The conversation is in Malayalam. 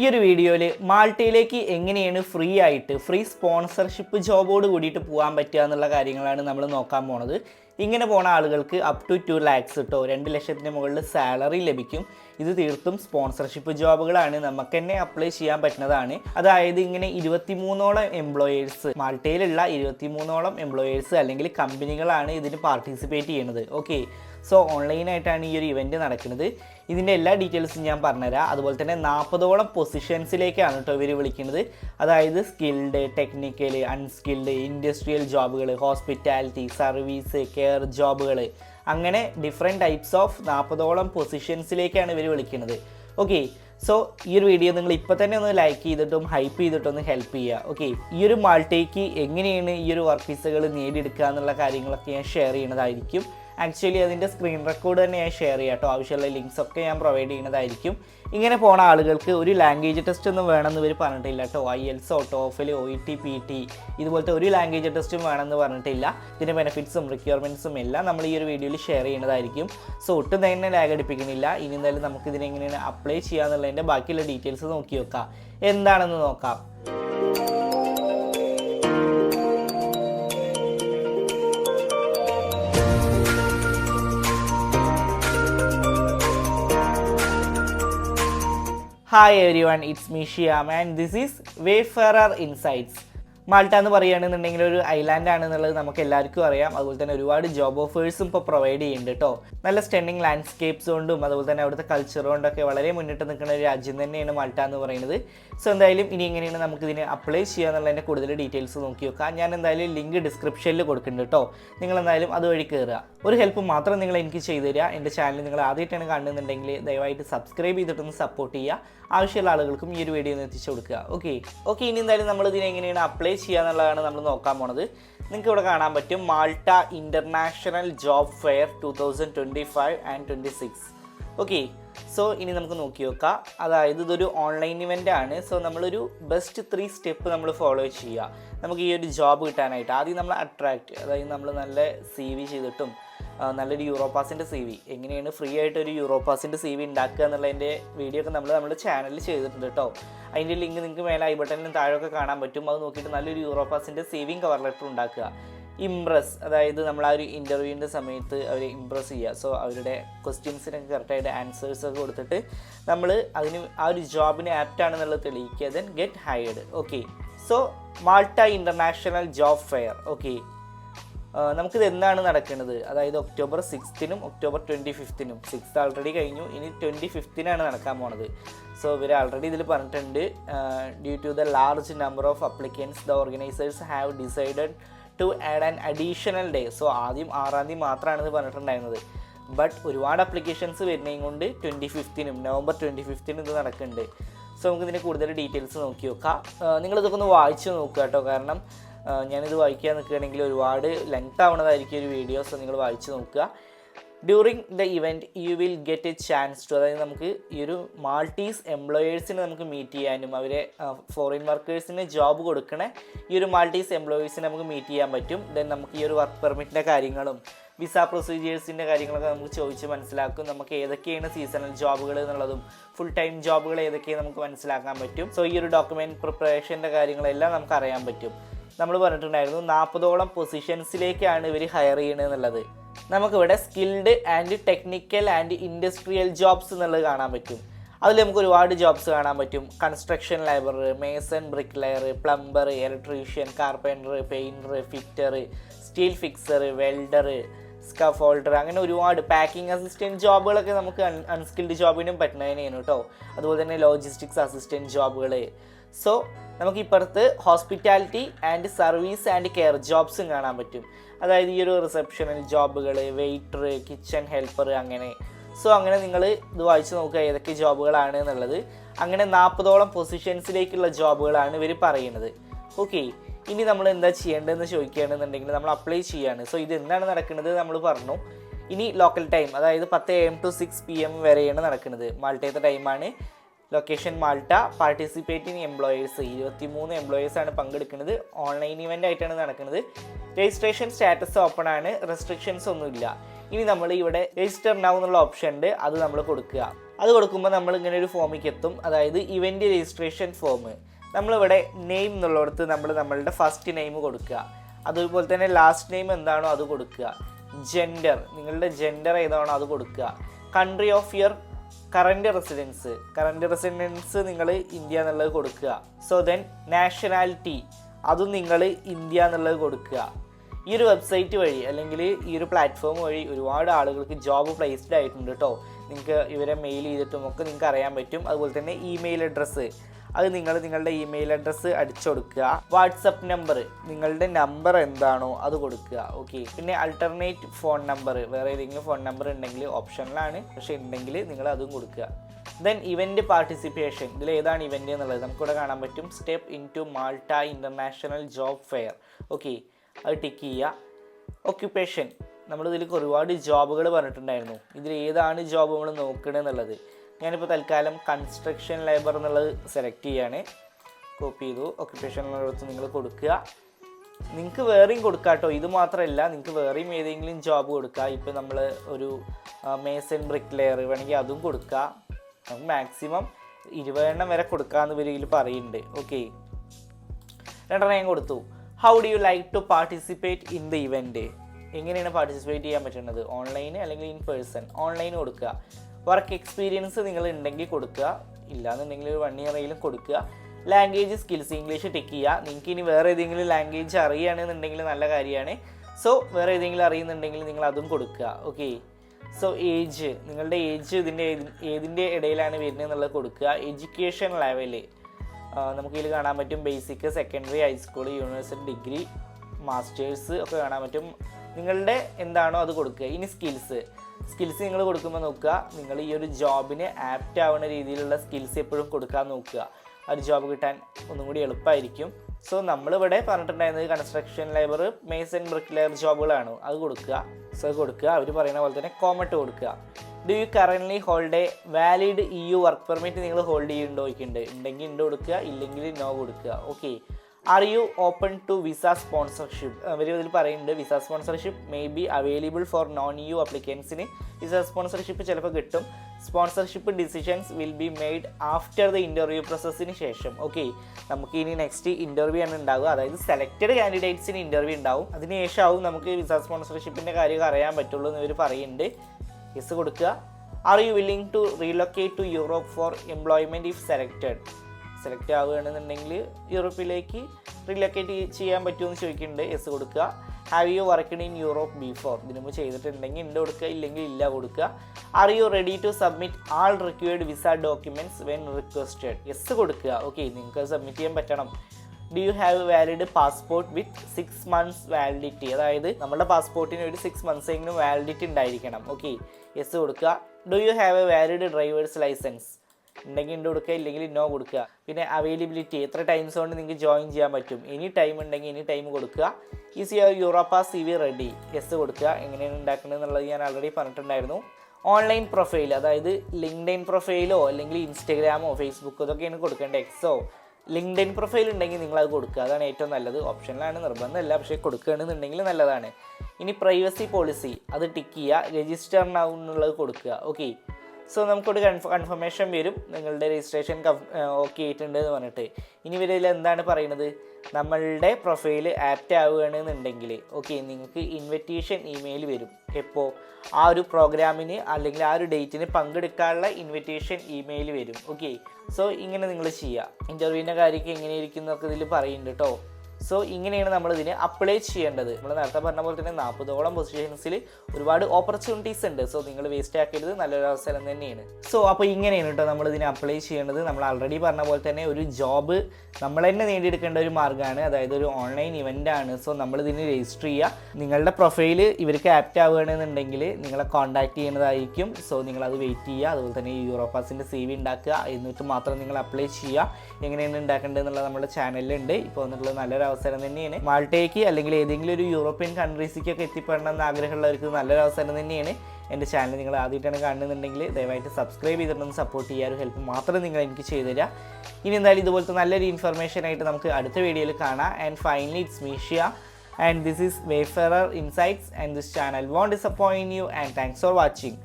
ഈ ഒരു വീഡിയോയിൽ മാൾട്ടയിലേക്ക് എങ്ങനെയാണ് ഫ്രീ ആയിട്ട് ഫ്രീ സ്പോൺസർഷിപ്പ് ജോബോട് കൂടിയിട്ട് പോകാൻ പറ്റുക എന്നുള്ള കാര്യങ്ങളാണ് നമ്മൾ നോക്കാൻ പോണത്. ഇങ്ങനെ പോണ ആളുകൾക്ക് അപ് ടു ടു ലാക്സ് കിട്ടോ രണ്ട് ലക്ഷത്തിന് മുകളിൽ സാലറി ലഭിക്കും. ഇത് തീർത്തും സ്പോൺസർഷിപ്പ് ജോബുകളാണ് നമുക്ക് തന്നെ അപ്ലൈ ചെയ്യാൻ പറ്റുന്നതാണ്. അതായത് ഇങ്ങനെ ഇരുപത്തിമൂന്നോളം എംപ്ലോയേഴ്സ് മാൾട്ടയിലുള്ള ഇരുപത്തിമൂന്നോളം എംപ്ലോയേഴ്സ് അല്ലെങ്കിൽ കമ്പനികളാണ് ഇതിന് പാർട്ടിസിപ്പേറ്റ് ചെയ്യുന്നത്. ഓക്കെ സോ ഓൺലൈനായിട്ടാണ് ഈ ഒരു ഇവന്റ് നടക്കുന്നത്. ഇതിന്റെ എല്ലാ ഡീറ്റെയിൽസും ഞാൻ പറഞ്ഞുതരാം. അതുപോലെ തന്നെ നാൽപ്പതോളം പൊസിഷൻസിലേക്കാണ് കേട്ടോ ഇവർ വിളിക്കുന്നത്. അതായത് സ്കിൽഡ് ടെക്നിക്കൽ അൺസ്കിൽഡ് ഇൻഡസ്ട്രിയൽ ജോബുകൾ ഹോസ്പിറ്റാലിറ്റി സർവീസ് കെയർ ജോബുകൾ അങ്ങനെ ഡിഫറെന്റ് ടൈപ്സ് ഓഫ് നാൽപ്പതോളം പൊസിഷൻസിലേക്കാണ് ഇവർ വിളിക്കുന്നത്. ഓക്കെ സോ ഈ ഒരു വീഡിയോ നിങ്ങൾ ഇപ്പോൾ തന്നെ ഒന്ന് ലൈക്ക് ചെയ്തിട്ടും ഹൈപ്പ് ചെയ്തിട്ടും ഒന്ന് ഹെൽപ്പ് ചെയ്യുക. ഓക്കെ ഈ ഒരു മാൾട്ടേക്ക് എങ്ങനെയാണ് ഈ ഒരു വർക്ക് വിസകൾ നേടിയെടുക്കുക എന്നുള്ള കാര്യങ്ങളൊക്കെ ഞാൻ ഷെയർ ചെയ്യുന്നതായിരിക്കും. ആക്ച്വലി അതിന്റെ സ്ക്രീൻ റെക്കോർഡ് തന്നെ ഞാൻ ഷെയർ ചെയ്യാം കേട്ടോ ആവശ്യമുള്ള ലിങ്ക്സ് ഒക്കെ ഞാൻ പ്രൊവൈഡ് ചെയ്യുന്നതായിരിക്കും. ഇങ്ങനെ പോണ ആളുകൾക്ക് ഒരു ലാംഗ്വേജ് ടെസ്റ്റ് ഒന്നും വേണമെന്ന് ഇവർ പറഞ്ഞിട്ടില്ല കേട്ടോ IELTS TOEFL O E T P T ഇതുപോലത്തെ ഒരു ലാംഗ്വേജ് ടെസ്റ്റും വേണമെന്ന് പറഞ്ഞിട്ടില്ല. ഇതിന്റെ ബെനിഫിറ്റ്സും റിക്വയർമെന്റ്സും എല്ലാം നമ്മൾ ഈ ഒരു വീഡിയോയിൽ ഷെയർ ചെയ്യുന്നതായിരിക്കും. സോ ഒട്ടും തന്നെ ലാഗ് അടിപ്പിക്കുന്നില്ല. ഇനി എന്തായാലും നമുക്ക് ഇതിനെങ്ങനെയാണ് അപ്ലൈ ചെയ്യാന്നുള്ളതിന്റെ ബാക്കിയുള്ള ഡീറ്റെയിൽസ് നോക്കി വെക്കാം. എന്താണെന്ന് നോക്കാം. Hi everyone, it's Mishiam and this is Wayfarer Insights. Malta എന്ന് പറയുകയാണെന്നുണ്ടെങ്കിൽ ഒരു ഐലാൻഡ് ആണെന്നുള്ളത് നമുക്ക് എല്ലാവർക്കും അറിയാം. അതുപോലെ തന്നെ ഒരുപാട് ജോബ് ഓഫേഴ്സും ഇപ്പോൾ പ്രൊവൈഡ് ചെയ്യുന്നുണ്ട് കേട്ടോ നല്ല സ്റ്റെൻഡിങ് ലാൻഡ്സ്കേപ്സ് കൊണ്ടും അതുപോലെ തന്നെ അവിടുത്തെ കൾച്ചർ കൊണ്ടൊക്കെ വളരെ മുന്നിട്ട് നിൽക്കുന്ന ഒരു രാജ്യം തന്നെയാണ് മാൾട്ട എന്ന് പറയുന്നത്. സോ എന്തായാലും ഇനി എങ്ങനെയാണ് നമുക്ക് ഇതിനെ അപ്ലൈ ചെയ്യുക എന്നുള്ളതിന്റെ കൂടുതൽ ഡീറ്റെയിൽസ് നോക്കി വെക്കാം ഞാൻ എന്തായാലും ലിങ്ക് ഡിസ്ക്രിപ്ഷനിൽ കൊടുക്കുന്നുണ്ട് കേട്ടോ നിങ്ങൾ എന്തായാലും അതുവഴി കയറുക ഒരു ഹെൽപ്പ് മാത്രം നിങ്ങൾ എനിക്ക് ചെയ്തു തരിക. എന്റെ ചാനൽ നിങ്ങൾ ആദ്യമായിട്ടാണ് കാണുന്നുണ്ടെങ്കിൽ ദയവായിട്ട് സബ്സ്ക്രൈബ് ചെയ്തിട്ടൊന്ന് സപ്പോർട്ട് ചെയ്യുക. ആവശ്യമുള്ള ആളുകൾക്കും ഈ ഒരു വീഡിയോ ഒന്ന് എത്തിച്ചു കൊടുക്കുക. ഓക്കെ ഓക്കെ ഇനി എന്തായാലും നമ്മൾ ഇതിനെ എങ്ങനെയാണ് അപ്ലൈ ചെയ്യുക എന്നുള്ളതാണ് നമ്മൾ നോക്കാൻ പോണത്. നിങ്ങൾക്ക് ഇവിടെ കാണാൻ പറ്റും Malta international job fair two thousand twenty five and twenty six okay so ഇനി നമുക്ക് നോക്കി നോക്കാം. അതായത് ഇതൊരു ഓൺലൈൻ ഇവന്റ് ആണ്. സോ നമ്മളൊരു ബെസ്റ്റ് ത്രീ സ്റ്റെപ്പ് നമ്മൾ ഫോളോ ചെയ്യുക. നമുക്ക് ഈ ഒരു ജോബ് കിട്ടാനായിട്ട്. ആദ്യം നമ്മൾ അട്രാക്റ്റ് അതായത് നമ്മൾ നല്ല സി വി ചെയ്തിട്ടും നല്ലൊരു യൂറോപ്പാസിന്റെ സി വി എങ്ങനെയാണ് ഫ്രീ ആയിട്ട് ഒരു യൂറോപ്പാസിന്റെ സി വി ഉണ്ടാക്കുക എന്നുള്ളതിന്റെ വീഡിയോ ഒക്കെ നമ്മൾ നമ്മുടെ ചാനലിൽ ചെയ്തിട്ടുണ്ട് കേട്ടോ അതിന്റെ ലിങ്ക് നിങ്ങൾക്ക് മേലെ ഐ ബട്ടണിലും താഴെയൊക്കെ കാണാൻ പറ്റും. അത് നോക്കിയിട്ട് നല്ലൊരു യൂറോപ്പാസിന്റെ സി വിയും കവർ ലെറ്റർ ഉണ്ടാക്കുക. ഇംപ്രസ് അതായത് നമ്മൾ ആ ഒരു ഇന്റർവ്യൂവിന്റെ സമയത്ത് അവരെ ഇംപ്രസ് ചെയ്യുക. സോ അവരുടെ ക്വസ്റ്റ്യൻസിനൊക്കെ കറക്റ്റായിട്ട് ആൻസേഴ്സ് ഒക്കെ കൊടുത്തിട്ട് നമ്മൾ അതിന് ആ ഒരു ജോബിന് ആപ്റ്റ് ആണെന്നുള്ളത് തെളിയിക്കുക. Then get hired okay so Malta international job fair okay നമുക്കിത് എന്നാണ് നടക്കുന്നത്? അതായത് ഒക്ടോബർ സിക്സ്തിനും ഒക്ടോബർ ട്വന്റി ഫിഫ്തിനും സിക്സ് ആൾറെഡി കഴിഞ്ഞു. ഇനി ട്വന്റി ഫിഫ്തിനാണ് നടക്കാൻ പോണത്. സോ ഇവർ ആൾറെഡി ഇതിൽ പറഞ്ഞിട്ടുണ്ട്. Due to the large number of applicants the organisers have decided to add an additional day so ആദ്യം ആറാം തീയതി മാത്രമാണ് ഇത് പറഞ്ഞിട്ടുണ്ടായിരുന്നത്. ബട്ട് ഒരുപാട് അപ്ലിക്കേഷൻസ് വരുന്നതും കൊണ്ട് ട്വന്റി ഫിഫ്തിനും നവംബർ ട്വന്റി ഫിഫ്തിനും ഇത് നടക്കുന്നുണ്ട്. സോ നമുക്ക് ഇതിന്റെ കൂടുതൽ ഡീറ്റെയിൽസ് നോക്കി നോക്കാം. നിങ്ങളിതൊക്കെ ഒന്ന് വായിച്ച് നോക്കുക കേട്ടോ. കാരണം ഞാനിത് വായിക്കാൻ നിൽക്കുകയാണെങ്കിൽ ഒരുപാട് ലെങ്ത് ആവണതായിരിക്കും ഒരു വീഡിയോസ് നിങ്ങൾ വായിച്ച് നോക്കുക. During the event you will get a chance to അതായത് നമുക്ക് ഈ ഒരു മാൾട്ടീസ് എംപ്ലോയേഴ്സിനെ നമുക്ക് മീറ്റ് ചെയ്യാനും അവരെ ഫോറിൻ വർക്കേഴ്സിന് ജോബ് കൊടുക്കണ ഈ ഒരു മാൾട്ടീസ് എംപ്ലോയീസിനെ നമുക്ക് മീറ്റ് ചെയ്യാൻ പറ്റും. ദെൻ നമുക്ക് ഈ ഒരു വർക്ക് പെർമിറ്റിന്റെ കാര്യങ്ങളും വിസ പ്രൊസീജിയേഴ്സിന്റെ കാര്യങ്ങളൊക്കെ നമുക്ക് ചോദിച്ച് മനസ്സിലാക്കും. നമുക്ക് ഏതൊക്കെയാണ് സീസണൽ ജോബുകൾ എന്നുള്ളതും ഫുൾ ടൈം ജോബുകൾ ഏതൊക്കെയാണ് നമുക്ക് മനസ്സിലാക്കാൻ പറ്റും. സോ ഈ ഒരു ഡോക്യുമെന്റ് പ്രിപ്പറേഷന്റെ കാര്യങ്ങളെല്ലാം നമുക്ക് അറിയാൻ പറ്റും. നമ്മൾ പറഞ്ഞിട്ടുണ്ടായിരുന്നു നാൽപ്പതോളം പൊസിഷൻസിലേക്കാണ് ഇവർ ഹയർ ചെയ്യണത് എന്നുള്ളത്. നമുക്കിവിടെ skilled and technical and industrial jobs എന്നുള്ളത് കാണാൻ പറ്റും. അതിൽ നമുക്ക് ഒരുപാട് ജോബ്സ് കാണാൻ പറ്റും. Construction labour mason brick layer plumber electrician carpenter painter fitter steel fixer welder scaffolder അങ്ങനെ ഒരുപാട് പാക്കിംഗ് അസിസ്റ്റന്റ് ജോബുകളൊക്കെ നമുക്ക് അൺ അൺസ്കിൽഡ് ജോബിനും പറ്റുന്നതിനെയാണ് കേട്ടോ. അതുപോലെ തന്നെ ലോജിസ്റ്റിക്സ് അസിസ്റ്റന്റ് ജോബുകൾ സോ നമുക്ക് ഇപ്പുറത്ത് hospitality and service and care ജോബ്സും കാണാൻ പറ്റും. അതായത് ഈ ഒരു റിസപ്ഷനിൽ ജോബുകൾ വെയിറ്റർ കിച്ചൺ ഹെൽപ്പർ അങ്ങനെ. സോ അങ്ങനെ നിങ്ങൾ ഇത് വായിച്ച് നോക്കുക ഏതൊക്കെ ജോബുകളാണ് എന്നുള്ളത്. അങ്ങനെ നാൽപ്പതോളം പൊസിഷൻസിലേക്കുള്ള ജോബുകളാണ് ഇവർ പറയുന്നത്. ഓക്കെ ഇനി നമ്മൾ എന്താ ചെയ്യേണ്ടതെന്ന് ചോദിക്കുകയാണെന്നുണ്ടെങ്കിൽ നമ്മൾ അപ്ലൈ ചെയ്യാണ്. സോ ഇത് എന്താണ് നടക്കുന്നത് നമ്മൾ പറഞ്ഞു. ഇനി ലോക്കൽ ടൈം അതായത് പത്ത് A M to six P M വരെയാണ് നടക്കുന്നത്. മാൾട്ടയത്തെ ടൈമാണ് ലൊക്കേഷൻ മാൾട്ട പാർട്ടിസിപ്പേറ്റിംഗ് എംപ്ലോയേഴ്സ് ഇരുപത്തി മൂന്ന് എംപ്ലോയേഴ്സാണ് പങ്കെടുക്കുന്നത്. ഓൺലൈൻ ഇവന്റ് ആയിട്ടാണ് നടക്കുന്നത്. രജിസ്ട്രേഷൻ സ്റ്റാറ്റസ് ഓപ്പൺ ആണ്. റെസ്ട്രിക്ഷൻസ് ഒന്നുമില്ല. ഇനി നമ്മൾ ഇവിടെ രജിസ്റ്റർ നൗ എന്നുള്ള ഓപ്ഷൻ ഉണ്ട്. അത് നമ്മൾ കൊടുക്കുക. അത് കൊടുക്കുമ്പോൾ നമ്മൾ ഇങ്ങനെ ഒരു ഫോമിലേക്ക് എത്തും. അതായത് ഇവന്റ് രജിസ്ട്രേഷൻ ഫോം നമ്മളിവിടെ നെയിം എന്നുള്ളിടത്ത് നമ്മൾ നമ്മളുടെ ഫസ്റ്റ് നെയിം കൊടുക്കുക. അതുപോലെ തന്നെ ലാസ്റ്റ് നെയിം എന്താണോ അത് കൊടുക്കുക. ജെൻഡർ നിങ്ങളുടെ ജെൻഡർ ഏതാണോ അത് കൊടുക്കുക. Country of your current residence current residence നിങ്ങൾ ഇന്ത്യ എന്നുള്ളത് കൊടുക്കുക. സോ ദെൻ നാഷണാലിറ്റി അതും നിങ്ങൾ ഇന്ത്യ എന്നുള്ളത് കൊടുക്കുക. ഈ ഒരു വെബ്സൈറ്റ് വഴി അല്ലെങ്കിൽ ഈ ഒരു പ്ലാറ്റ്ഫോം വഴി ഒരുപാട് ആളുകൾക്ക് ജോബ് പ്ലേസ്ഡ് ആയിട്ടുണ്ട് കേട്ടോ നിങ്ങൾക്ക് ഇവരെ മെയിൽ ചെയ്തിട്ടും ഒക്കെ നിങ്ങൾക്ക് അറിയാൻ പറ്റും. അതുപോലെ തന്നെ ഇമെയിൽ അഡ്രസ്സ് അത് നിങ്ങൾ നിങ്ങളുടെ ഇമെയിൽ അഡ്രസ്സ് അടിച്ചു കൊടുക്കുക വാട്സപ്പ് നമ്പർ നിങ്ങളുടെ നമ്പർ എന്താണോ അത് കൊടുക്കുക. ഓക്കെ പിന്നെ അൾട്ടർനേറ്റ് ഫോൺ നമ്പർ വേറെ ഏതെങ്കിലും ഫോൺ നമ്പർ ഉണ്ടെങ്കിൽ ഓപ്ഷനിലാണ് പക്ഷേ ഉണ്ടെങ്കിൽ നിങ്ങൾ അതും കൊടുക്കുക. ദെൻ ഇവന്റ് പാർട്ടിസിപ്പേഷൻ ഇതിൽ ഏതാണ് ഇവന്റ് എന്നുള്ളത് നമുക്കിവിടെ കാണാൻ പറ്റും. Step in to Malta international job fair okay അത് ടിക്ക് ചെയ്യുക. ഒക്യുപ്പേഷൻ നമ്മളിതിൽ ഒരുപാട് ജോബുകൾ പറഞ്ഞിട്ടുണ്ടായിരുന്നു. ഇതിൽ ഏതാണ് ജോബ് നമ്മൾ നോക്കണമെന്നുള്ളത് ഞാനിപ്പോൾ തൽക്കാലം കൺസ്ട്രക്ഷൻ ലേബർ എന്നുള്ളത് സെലക്ട് ചെയ്യാണ്. കോപ്പി ചെയ്തു. ഒക്യുപ്പേഷൻ എന്നുള്ളത് നിങ്ങൾ കൊടുക്കുക. നിങ്ങൾക്ക് വേറെയും കൊടുക്കാം കേട്ടോ. ഇത് മാത്രമല്ല നിങ്ങൾക്ക് വേറെയും ഏതെങ്കിലും ജോബ് കൊടുക്കുക ഇപ്പോൾ നമ്മൾ ഒരു മേസൺ ബ്രിക്ക് ലെയർ വേണമെങ്കിൽ അതും കൊടുക്കുക നമുക്ക് മാക്സിമം ഇരുപതെണ്ണം വരെ കൊടുക്കാമെന്ന് വരികയിൽ പറയുന്നുണ്ട്. ഓക്കെ രണ്ടെണ്ണം ഞാൻ കൊടുത്തു. How do you like to participate in the event എങ്ങനെയാണ് പാർട്ടിസിപ്പേറ്റ് ചെയ്യാൻ പറ്റുന്നത്? ഓൺലൈൻ അല്ലെങ്കിൽ ഇൻ പേഴ്സൺ ഓൺലൈൻ കൊടുക്കുക. വർക്ക് എക്സ്പീരിയൻസ് നിങ്ങൾ ഉണ്ടെങ്കിൽ കൊടുക്കുക. ഇല്ലാന്നുണ്ടെങ്കിൽ ഒരു വൺ ഇയർ ആയാലും കൊടുക്കുക. ലാംഗ്വേജ് സ്കിൽസ് ഇംഗ്ലീഷ് ടിക്ക് ചെയ്യുക. നിങ്ങൾക്ക് ഇനി വേറെ ഏതെങ്കിലും ലാംഗ്വേജ് അറിയുകയാണെന്നുണ്ടെങ്കിൽ നല്ല കാര്യമാണ്. സോ വേറെ ഏതെങ്കിലും അറിയുന്നുണ്ടെങ്കിൽ നിങ്ങൾ അതും കൊടുക്കുക. ഓക്കെ സോ ഏജ് നിങ്ങളുടെ ഏജ് ഇതിന്റെ ഏതി- ഏതിന്റെ ഇടയിലാണ് വരുന്നത് എന്നുള്ളത് കൊടുക്കുക എഡ്യൂക്കേഷൻ ലെവൽ നമുക്കിതിൽ കാണാൻ പറ്റും basic secondary high school university degree masters ഒക്കെ കാണാൻ പറ്റും. നിങ്ങളുടെ എന്താണോ അത് കൊടുക്കുക. ഇനി സ്കിൽസ് സ്കിൽസ് നിങ്ങൾ കൊടുക്കുമ്പോൾ നോക്കുക. നിങ്ങൾ ഈ ഒരു ജോബിന് ആപ്റ്റ് ആവുന്ന രീതിയിലുള്ള സ്കിൽസ് എപ്പോഴും കൊടുക്കാൻ നോക്കുക. ഒരു ജോബ് കിട്ടാൻ ഒന്നും കൂടി എളുപ്പമായിരിക്കും സോ നമ്മളിവിടെ പറഞ്ഞിട്ടുണ്ടായിരുന്നത് construction labour mason brick labour ജോബുകളാണ് അത് കൊടുക്കുക. സോ കൊടുക്കുക. അവർ പറയുന്ന പോലെ തന്നെ കോമറ്റ് കൊടുക്കുക. Do you currently hold a valid E U work permit നിങ്ങൾ ഹോൾഡ് ചെയ്യുന്നുണ്ടോ ഒക്കെ ഉണ്ട് ഉണ്ടെങ്കിൽ ഉണ്ട് കൊടുക്കുക. ഇല്ലെങ്കിൽ നോ കൊടുക്കുക. Okay are you open to visa sponsorship അവർ ഇതിൽ പറയുന്നുണ്ട് visa sponsorship may be available for non E അപ്ലിക്കൻസിന് visa sponsorship ചിലപ്പോൾ കിട്ടും. Sponsorship decisions will be made after the interview പ്രോസസ്സിന് ശേഷം. ഓക്കെ നമുക്ക് ഇനി നെക്സ്റ്റ് ഇന്റർവ്യൂ ആണ് ഉണ്ടാവുക. അതായത് സെലക്റ്റഡ് കാൻഡിഡേറ്റ്സിന് ഇന്റർവ്യൂ ഉണ്ടാവും. അതിനുശേഷമാവും നമുക്ക് വിസ സ്പോൺസർഷിപ്പിന്റെ കാര്യം അറിയാൻ പറ്റുള്ളൂ എന്ന് ഇവർ പറയുന്നുണ്ട്. യെസ് കൊടുക്കുക. Are you willing to relocate to Europe for employment if selected select ആവുകയാണെന്നുണ്ടെങ്കിൽ യൂറോപ്പിലേക്ക് റിലൊക്കേറ്റ് ചെയ്യാൻ പറ്റുമെന്ന് ചോദിക്കുന്നുണ്ട്. എസ് കൊടുക്കുക. Have you worked in Europe before ഇതിനു മുമ്പ് ചെയ്തിട്ടുണ്ടെങ്കിൽ ഉണ്ട് കൊടുക്കുക ഇല്ലെങ്കിൽ ഇല്ല കൊടുക്കുക. Are you ready to submit all required visa documents when requested yes കൊടുക്കുക. ഓക്കെ നിങ്ങൾക്ക് സബ്മിറ്റ് ചെയ്യാൻ പറ്റണം. Do you have valid passport with six months validity അതായത് നമ്മുടെ പാസ്പോർട്ടിന് ഒരു സിക്സ് മന്ത്സ് എങ്കിലും വാലിഡിറ്റി ഉണ്ടായിരിക്കണം. ഓക്കെ എസ് കൊടുക്കുക. Do you have a valid driver's licence ഉണ്ടെങ്കിൽ ഉണ്ട് കൊടുക്കുക ഇല്ലെങ്കിൽ നോ കൊടുക്കുക. പിന്നെ അവൈലബിലിറ്റി എത്ര ടൈംസ് കൊണ്ട് നിങ്ങൾക്ക് ജോയിൻ ചെയ്യാൻ പറ്റും? ഇനി ടൈം ഉണ്ടെങ്കിൽ ഇനി ടൈം കൊടുക്കുക. Use your Europass C V ready S കൊടുക്കുക. എങ്ങനെയാണ് ഉണ്ടാക്കുന്നത് എന്നുള്ളത് ഞാൻ ആൾറെഡി പറഞ്ഞിട്ടുണ്ടായിരുന്നു. ഓൺലൈൻ പ്രൊഫൈൽ അതായത് ലിങ്ക്ഡൈൻ പ്രൊഫൈലോ അല്ലെങ്കിൽ ഇൻസ്റ്റഗ്രാമോ ഫേസ്ബുക്കോ ഇതൊക്കെയാണ് കൊടുക്കേണ്ടത്. എക്സോ ലിങ്ക്ഡൈൻ പ്രൊഫൈൽ ഉണ്ടെങ്കിൽ നിങ്ങൾ അത് കൊടുക്കുക. അതാണ് ഏറ്റവും നല്ലത്. ഓപ്ഷനിലാണ് നിർബന്ധമല്ല. പക്ഷേ കൊടുക്കുകയാണെന്നുണ്ടെങ്കിൽ നല്ലതാണ്. ഇനി പ്രൈവസി പോളിസി അത് ടിക്ക് ചെയ്യുക. രജിസ്റ്റർ ആവുന്നുള്ളത് കൊടുക്കുക. ഓക്കെ സോ നമുക്കൊരു കൺഫ കൺഫർമേഷൻ വരും. നിങ്ങളുടെ രജിസ്ട്രേഷൻ ഓക്കെ ആയിട്ടുണ്ട് എന്ന് പറഞ്ഞിട്ട്. ഇനി ഇവരിൽ എന്താണ് പറയുന്നത്? നമ്മളുടെ പ്രൊഫൈൽ ആപ്റ്റ് ആവുകയാണെന്നുണ്ടെങ്കിൽ ഓക്കെ നിങ്ങൾക്ക് ഇൻവിറ്റേഷൻ ഇമെയിൽ വരും. എപ്പോൾ ആ ഒരു പ്രോഗ്രാമിന് അല്ലെങ്കിൽ ആ ഒരു ഡേറ്റിന് പങ്കെടുക്കാനുള്ള ഇൻവിറ്റേഷൻ ഇമെയിൽ വരും. ഓക്കെ സോ ഇങ്ങനെ നിങ്ങൾ ചെയ്യുക ഇന്റർവ്യൂവിന്റെ കാര്യമൊക്കെ എങ്ങനെയായിരിക്കും എന്നൊക്കെ ഇതിൽ പറയുന്നുണ്ട് കേട്ടോ സോ ഇങ്ങനെയാണ് നമ്മൾ ഇതിന് അപ്ലൈ ചെയ്യേണ്ടത്. നമ്മൾ നേരത്തെ പറഞ്ഞ പോലെ തന്നെ നാൽപ്പതോളം പൊസിഷൻസിൽ ഒരുപാട് ഓപ്പർച്യൂണിറ്റീസ് ഉണ്ട്. സോ നിങ്ങൾ വേസ്റ്റ് ആക്കരുത്. നല്ലൊരു അവസരം തന്നെയാണ്. സോ അപ്പോൾ ഇങ്ങനെയാണ് കേട്ടോ നമ്മൾ ഇതിന് അപ്ലൈ ചെയ്യേണ്ടത്. നമ്മൾ ആൾറെഡി പറഞ്ഞ പോലെ തന്നെ ഒരു ജോബ് നമ്മൾ തന്നെ നേടിയെടുക്കേണ്ട ഒരു മാർഗമാണ്. അതായത് ഒരു ഓൺലൈൻ ഇവന്റ് ആണ്. സോ നമ്മൾ ഇതിന് രജിസ്റ്റർ ചെയ്യുക നിങ്ങളുടെ പ്രൊഫൈൽ ഇവർക്ക് ആപ്റ്റ് ആവുകയാണെന്നുണ്ടെങ്കിൽ നിങ്ങളെ കോൺടാക്ട് ചെയ്യുന്നതായിരിക്കും. സോ നിങ്ങളത് വെയിറ്റ് ചെയ്യുക. അതുപോലെ തന്നെ യൂറോപ്പാസിന്റെ സി വി ഉണ്ടാക്കുക. എന്നിട്ട് മാത്രം നിങ്ങൾ അപ്ലൈ ചെയ്യുക. എങ്ങനെയാണ് ഉണ്ടാക്കേണ്ടത് എന്നുള്ളത് നമ്മുടെ ചാനലിലുണ്ട് ഇപ്പോൾ വന്നിട്ടുള്ള നല്ലൊരു അവസരം തന്നെയാണ്. മാൾട്ടയ്ക്ക് അല്ലെങ്കിൽ ഏതെങ്കിലും ഒരു യൂറോപ്യൻ കൺട്രീസിലേക്കൊക്കെ എത്തിപ്പെടണം എന്ന് ആഗ്രഹമുള്ളവർക്ക് നല്ലൊരു അവസരം തന്നെയാണ്. എന്റെ ചാനൽ നിങ്ങൾ ആദ്യമായിട്ടാണ് കാണുന്നുണ്ടെങ്കിൽ ദയവായിട്ട് സബ്സ്ക്രൈബ് ചെയ്തിട്ടൊന്ന് സപ്പോർട്ട് ചെയ്യാൻ ഒരു ഹെൽപ്പ് മാത്രം നിങ്ങൾ എനിക്ക് ചെയ്തു തരിക ഇനി എന്തായാലും ഇതുപോലത്തെ നല്ലൊരു ഇൻഫർമേഷൻ ആയിട്ട് നമുക്ക് അടുത്ത വീഡിയോയിൽ കാണാം. And finally it's Meesha and this is Wayfarer Insights and this channel won't disappoint you and thanks for watching